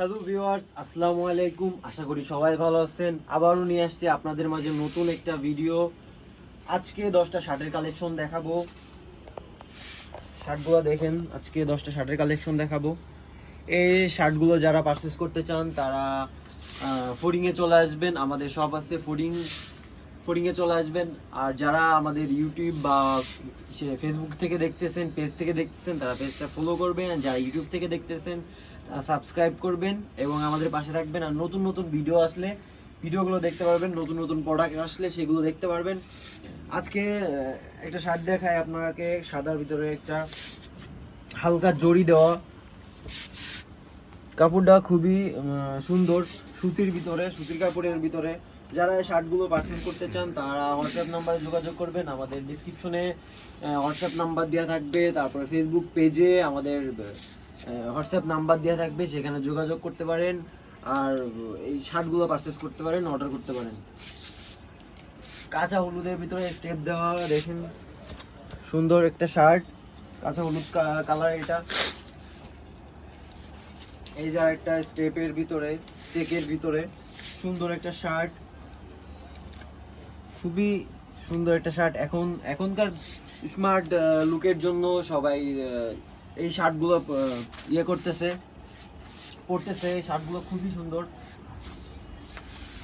Hello viewers, আসসালামু আলাইকুম। আশা করি সবাই ভালো আছেন। আবারও নিয়ে আসছি আপনাদের মাঝে নতুন একটা ভিডিও আজকে দশটা শার্টের কালেকশন দেখাবো। শার্টগুলো দেখেন, আজকে দশটা শার্টের কালেকশন দেখাবো। এই শার্টগুলো যারা পারচেস করতে চান, তারা ফোরিংয়ে চলে আসবেন। আমাদের সব আছে ফোরিং ফোরিংয়ে চলে আসবেন। আর যারা আমাদের ইউটিউব বা ফেসবুক থেকে দেখতেছেন পেজ থেকে দেখতেছেন, তারা পেজটা ফলো করবেন। আর যারা ইউটিউব থেকে দেখতেছেন, তারা সাবস্ক্রাইব করবেন এবং আমাদের পাশে থাকবেন। আর নতুন নতুন ভিডিও আসলে ভিডিওগুলো দেখতে পারবেন, নতুন নতুন প্রোডাক্ট আসলে সেগুলো দেখতে পারবেন। আজকে একটা শার্ট দেখায় আপনাকে। সাদার ভিতরে একটা হালকা জড়ি দেওয়া। কাপড়টা খুবই সুন্দর। সুতির ভিতরে, সুতির কাপড়ের ভিতরে। যারা শার্টগুলো পারচেজ করতে চান, তারা হোয়াটসঅ্যাপ নাম্বারে যোগাযোগ করবেন। আমাদের ডিসক্রিপশনে হোয়াটসঅ্যাপ নাম্বার দেওয়া থাকবে, তারপরে ফেসবুক পেজে আমাদের হোয়াটসঅ্যাপ নাম্বার দেওয়া থাকবে, সেখানে যোগাযোগ করতে পারেন। আর এই শার্টগুলো পারচেজ করতে পারেন অর্ডার করতে পারেন। কাঁচা হলুদের ভিতরে স্টেপ দেওয়া, দেখেন। সুন্দর একটা শার্ট। কাঁচা হলুদ কালার এটা। এই যে একটা স্টেপের ভিতরে চেকের ভিতরে, সুন্দর একটা শার্ট। খুবই সুন্দর একটা শার্ট এখন, এখনকার স্মার্ট লুকের জন্য সবাই এই শার্টগুলো ইয়ে করতেছে এই শার্টগুলো খুবই সুন্দর।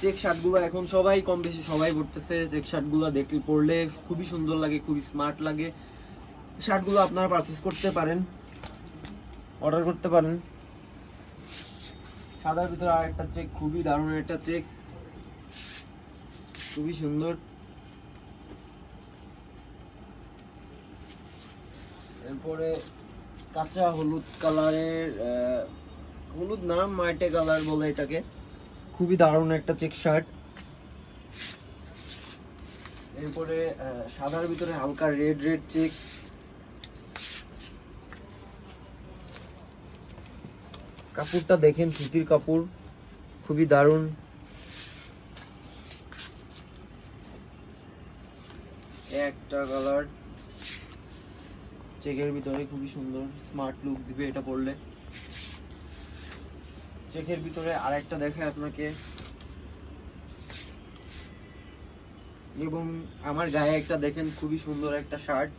চেক শার্টগুলো এখন সবাই কম বেশি সবাই পরতেছে। চেক শার্টগুলো দেখলে পরলে খুবই সুন্দর লাগে, খুবই স্মার্ট লাগে। শার্টগুলো আপনারা পারচেস করতে পারেন। অর্ডার করতে পারেন। সাদার ভিতরে আর একটা চেক খুবই দারুণ একটা চেক খুবই সুন্দর। এরপরে কাঁচা হলুদ কালারের হলুদ না মাটে কালার বলে এটাকে। খুবই দারুণ একটা চেক শার্ট। এরপরে সাদার ভিতরে হালকা রেড রেড চেক। কাপড়টা দেখেন সুতির কাপড়, খুবই দারুণ। একটা কালার চেকের ভিতরে খুবই সুন্দর স্মার্ট লুক দিবে এটা পরলে। চেকের ভিতরে আরেকটা দেখে আপনাকে। এবং আমার গায়ে একটা দেখেন খুবই সুন্দর একটা শার্ট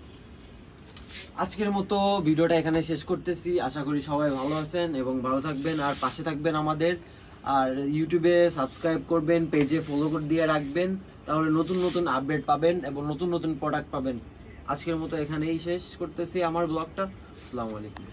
আজকের মতো ভিডিওটা এখানে শেষ করতেছি। আশা করি সবাই ভালো আছেন এবং ভালো থাকবেন আর পাশে থাকবেন আমাদের। আর ইউটিউবে সাবস্ক্রাইব করবেন পেজে ফলো করে দিয়ে রাখবেন। তাহলে নতুন নতুন আপডেট পাবেন এবং নতুন নতুন প্রোডাক্ট পাবেন। আজকের মতো এখানেই শেষ করতেছি আমার ব্লগটা আসসালামু আলাইকুম।